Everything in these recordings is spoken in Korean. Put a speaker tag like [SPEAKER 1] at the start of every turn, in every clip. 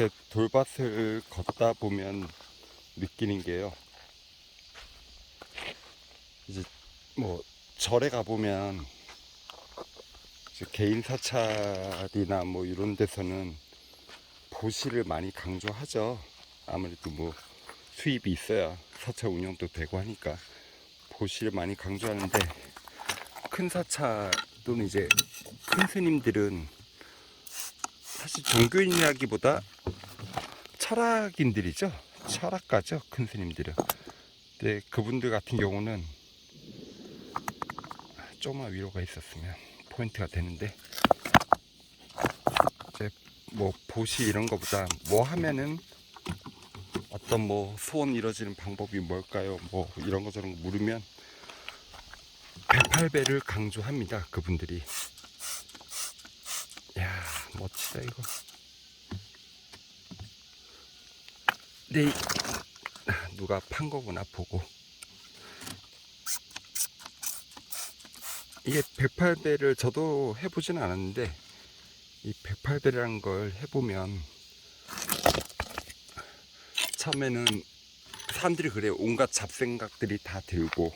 [SPEAKER 1] 이렇게 돌밭을 걷다 보면 느끼는 게요. 이제 뭐 절에 가보면 이제 개인 사찰이나 뭐 이런 데서는 보시를 많이 강조하죠. 아무래도 뭐 수입이 있어야 사찰 운영도 되고 하니까 보시를 많이 강조하는데 큰 사찰 또는 이제 큰 스님들은 사실 종교인이라기보다 철학인들이죠. 철학가죠. 큰 스님들은. 근데 그분들 같은 경우는 조금만 위로가 있었으면 포인트가 되는데 이제 뭐 보시 이런 거보다 뭐 하면은 어떤 뭐 소원 이뤄지는 방법이 뭘까요? 뭐 이런 거 저런 거 물으면 108배를 강조합니다. 그분들이. 야 멋지다 이거. 네 누가 판 거구나 보고. 이게 108배를 저도 해보진 않았는데 이 108배라는 걸 해보면 처음에는 사람들이 그래요 온갖 잡생각들이 다 들고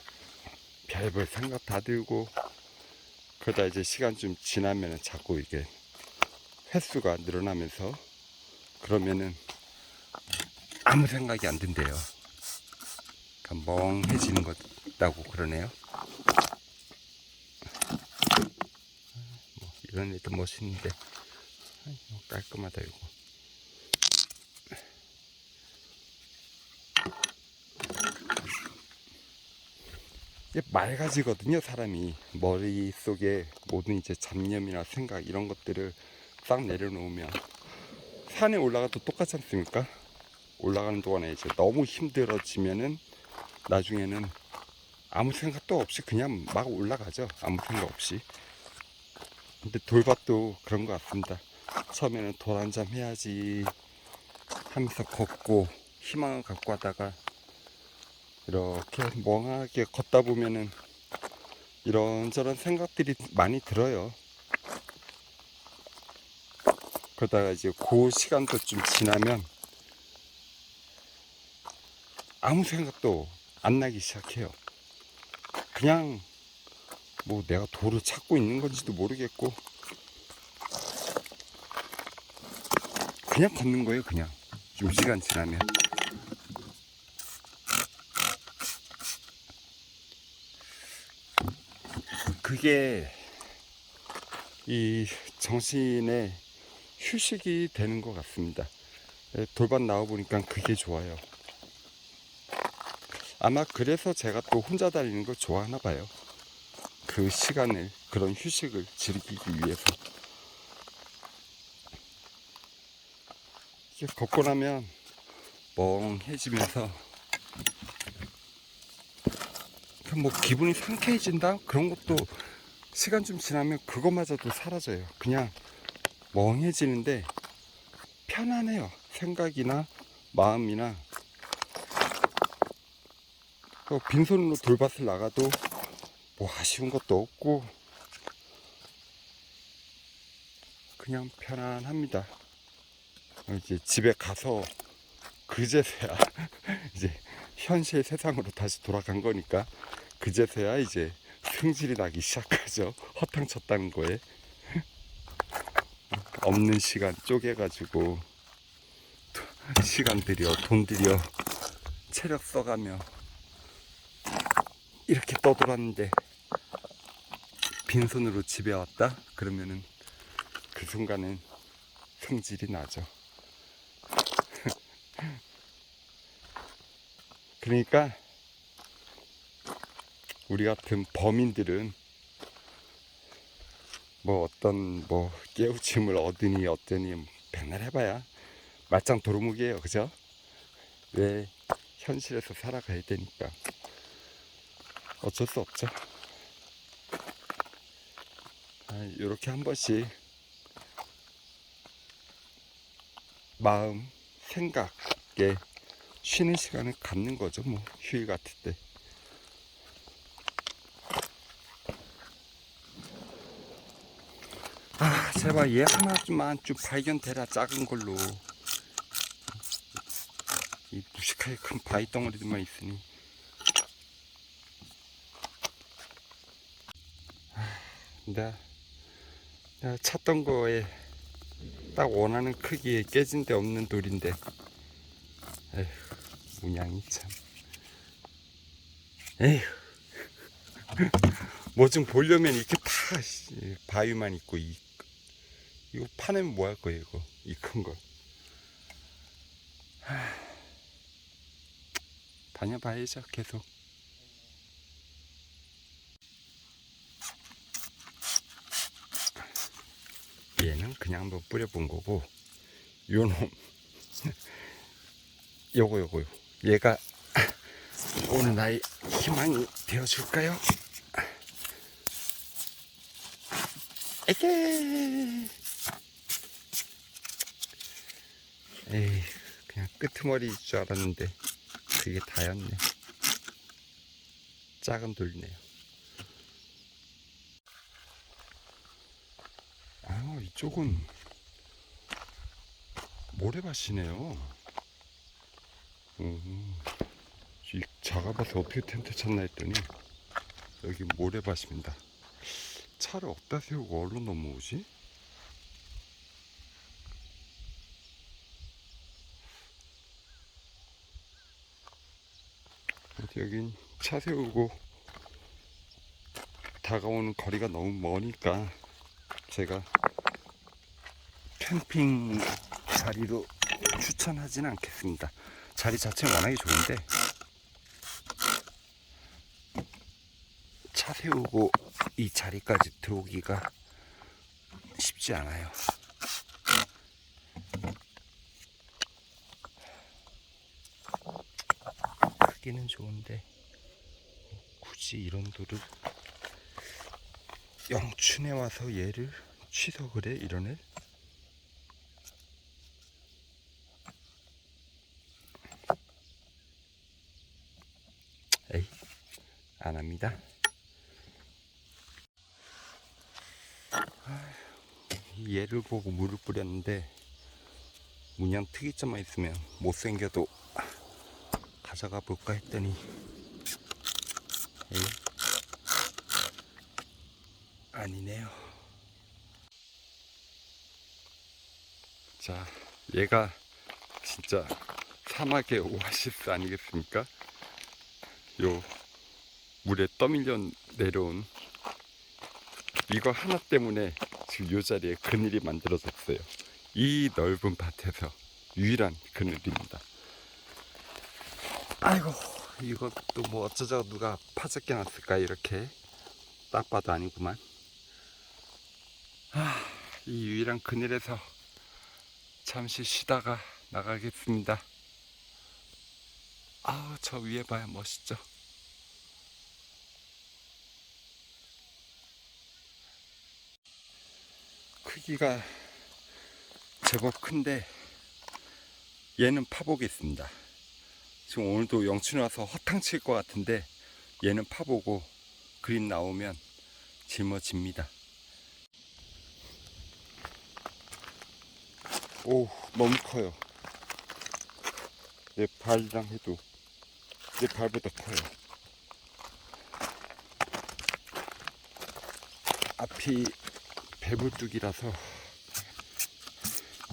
[SPEAKER 1] 별별 생각 다 들고 그러다 이제 시간 좀 지나면은 자꾸 이게 횟수가 늘어나면서 그러면은 아무 생각이 안 든대요. 그러니까 멍해지는 것다고 그러네요. 뭐 이런 애도 멋있는데 깔끔하다 이거. 맑아지거든요 사람이. 머릿속에 모든 이제 잡념이나 생각 이런 것들을 싹 내려놓으면 산에 올라가도 똑같지 않습니까? 올라가는 동안에 이제 너무 힘들어지면은 나중에는 아무 생각도 없이 그냥 막 올라가죠. 아무 생각 없이. 근데 돌밭도 그런 것 같습니다. 처음에는 돌한잠 해야지 하면서 걷고 희망을 갖고 하다가 이렇게 멍하게 걷다 보면은 이런저런 생각들이 많이 들어요. 그러다가 이제 그 시간도 좀 지나면 아무 생각도 안 나기 시작해요. 그냥 뭐 내가 돌을 찾고 있는 건지도 모르겠고 그냥 걷는 거예요, 그냥. 좀 시간 지나면. 그게 이 정신의 휴식이 되는 것 같습니다. 예, 돌밭 나와 보니까 그게 좋아요. 아마 그래서 제가 또 혼자 다니는 걸 좋아하나 봐요. 그 시간을 그런 휴식을 즐기기 위해서. 걷고 나면 멍해지면서 그뭐 기분이 상쾌해진다 그런 것도 시간 좀 지나면 그것마저도 사라져요. 그냥 멍해지는데 편안해요. 생각이나 마음이나 또 빈손으로 돌밭을 나가도 뭐 아쉬운 것도 없고 그냥 편안합니다. 이제 집에 가서 그제서야 이제 현실 세상으로 다시 돌아간 거니까 그제서야 이제 승질이 나기 시작하죠. 허탕 쳤다는 거에 없는 시간 쪼개가지고 시간 들여 돈 들여 체력 써가며 이렇게 떠돌았는데 빈손으로 집에 왔다 그러면은 그 순간은 성질이 나죠. 그러니까 우리 같은 범인들은 뭐 어떤 뭐 깨우침을 얻으니 어떠니 맨날 해봐야 말짱 도루묵이에요. 그죠? 왜 현실에서 살아가야 되니까. 어쩔 수 없죠. 이렇게 한 번씩 마음 생각에 쉬는 시간을 갖는 거죠 뭐. 휴일 같을 때 아, 제발 얘 하나만 좀 발견되라 작은 걸로. 큼직하게 큰 바위 덩어리들만 있으니. 아, 내가, 내가 찾던 거에 딱 원하는 크기에 깨진 데 없는 돌인데. 에휴 문양이 참. 에휴. 뭐 좀 보려면 이렇게 다 씨, 바위만 있고 이, 이거 파내면 뭐 할 거예요 이거? 이 큰걸 다녀봐야죠 계속. 얘는 그냥 한번 뿌려본 거고 요 놈. 요거 요거 요 얘가 오늘 나의 희망이 되어줄까요? 에게 에이 그냥 끄트머리일 줄 알았는데 그게 다였네. 작은 돌이네요. 아 이쪽은 모래밭이네요. 음, 이 작아봐서 어떻게 텐트 쳤나 했더니 여기 모래밭입니다. 차를 어디다 세우고 얼로 넘어오지? 여긴 차 세우고 다가오는 거리가 너무 머니까 제가 캠핑 자리로 추천하지는 않겠습니다. 자리 자체는 워낙에 좋은데 차 세우고 이 자리까지 들어오기가 쉽지 않아요. 크기는 좋은데 굳이 이런 돌을 영춘에 와서 얘를 취석을 해 이런 애? 에이 안 합니다. 얘를 보고 물을 뿌렸는데 문양 특이점만 있으면 못생겨도 가져가 볼까 했더니 에이 아니네요. 자, 얘가 진짜 사막의 오아시스 아니겠습니까? 요 물에 떠밀려 내려온 이거 하나 때문에 지금 요 자리에 그늘이 만들어졌어요. 이 넓은 밭에서 유일한 그늘입니다. 아이고 이것도 뭐 어쩌자고 누가 파적게 놨을까 이렇게 딱 봐도 아니구만. 아, 이 유일한 그늘에서 잠시 쉬다가 나가겠습니다. 아우 저 위에 봐야 멋있죠. 크기가 제법 큰데 얘는 파보겠습니다. 지금 오늘도 영춘 와서 허탕 칠 것 같은데 얘는 파보고 그림 나오면 짊어집니다. 오 너무 커요. 내 발이랑 해도 내 발보다 커요. 앞이 배불뚝이라서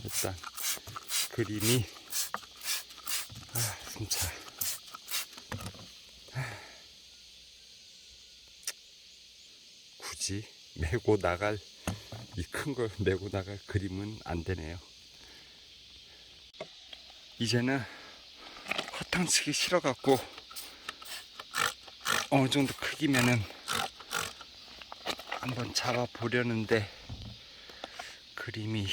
[SPEAKER 1] 일단 그림이 아 진짜 아, 굳이 메고 나갈 이 큰 걸 메고 나갈 그림은 안 되네요. 이제는 허탕치기 싫어갖고 어느 정도 크기면은 한번 잡아 보려는데 그림이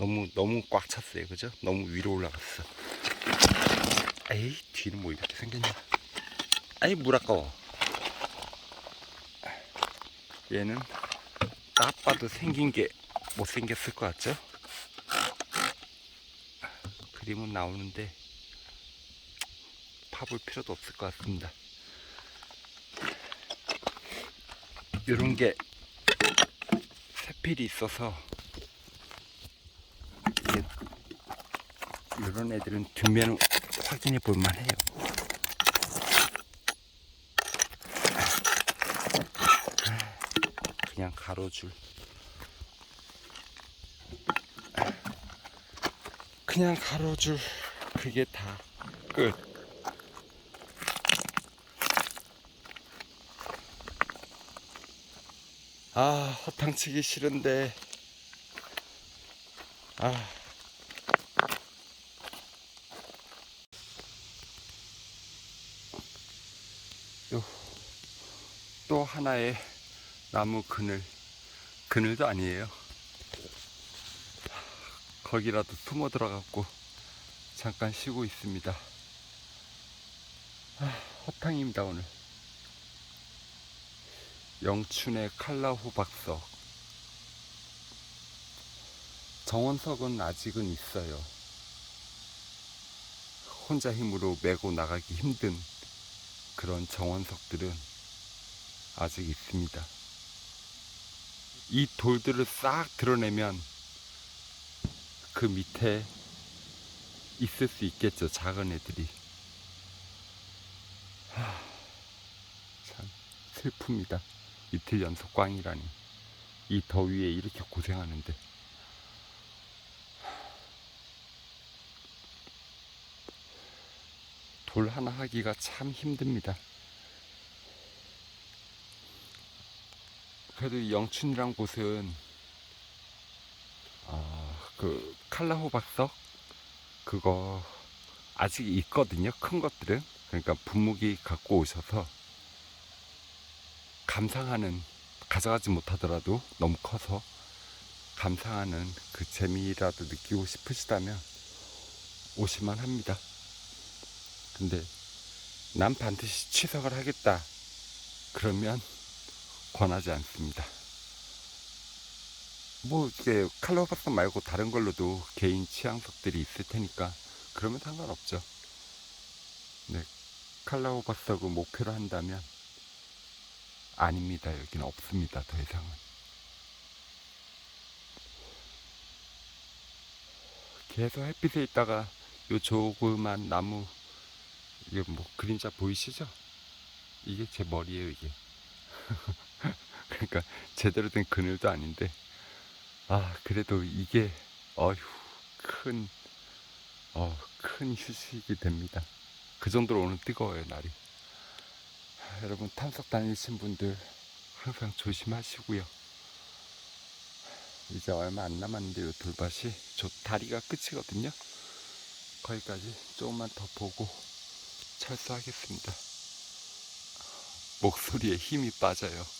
[SPEAKER 1] 너무 너무 꽉 찼어요. 그죠? 너무 위로 올라갔어. 에이 뒤는 뭐 이렇게 생겼냐? 아이 물 아까워. 얘는 딱 봐도 생긴 게 못생겼을 것 같죠? 그림은 나오는데 파볼 필요도 없을 것 같습니다. 이런 게 세필이 있어서 이런 애들은 뒷면을 확인해 볼 만 해요. 그냥 가로줄. 그냥 가로줄. 그게 다 끝. 아, 허탕 치기 싫은데. 아. 또 하나의 나무 그늘. 그늘도 아니에요. 거기라도 숨어 들어갔고, 잠깐 쉬고 있습니다. 아, 허탕입니다, 오늘. 영춘의 칼라 호박석. 정원석은 아직은 있어요. 혼자 힘으로 메고 나가기 힘든 그런 정원석들은 아직 있습니다. 이 돌들을 싹 드러내면 그 밑에 있을 수 있겠죠. 작은 애들이. 하, 참 슬픕니다. 이틀 연속 꽝이라니. 이 더위에 이렇게 고생하는데. 돌 하나 하기가 참 힘듭니다. 그래도 이 영춘이란 곳은 아, 그 칼라호박석 그거 아직 있거든요. 큰 것들은 그러니까 분무기 갖고 오셔서 감상하는 가져가지 못하더라도 너무 커서 감상하는 그 재미라도 느끼고 싶으시다면 오실만 합니다. 근데 난 반드시 취석을 하겠다. 그러면 권하지 않습니다. 뭐 이게 칼로바스 말고 다른 걸로도 개인 취향석들이 있을 테니까 그러면 상관없죠. 네, 칼라오바스하고 목표로 한다면 아닙니다. 여기는 없습니다. 더 이상은. 계속 햇빛에 있다가 요 조그만 나무 이게 뭐 그림자 보이시죠? 이게 제 머리예요 이게. 그러니까 제대로 된 그늘도 아닌데 아 그래도 이게 어휴 큰 어, 큰 휴식이 됩니다. 그 정도로 오늘 뜨거워요 날이. 아, 여러분 탐석 다니신 분들 항상 조심하시고요. 이제 얼마 안 남았는데 요 돌밭이 저 다리가 끝이거든요. 거기까지 조금만 더 보고 철수하겠습니다. 목소리에 힘이 빠져요.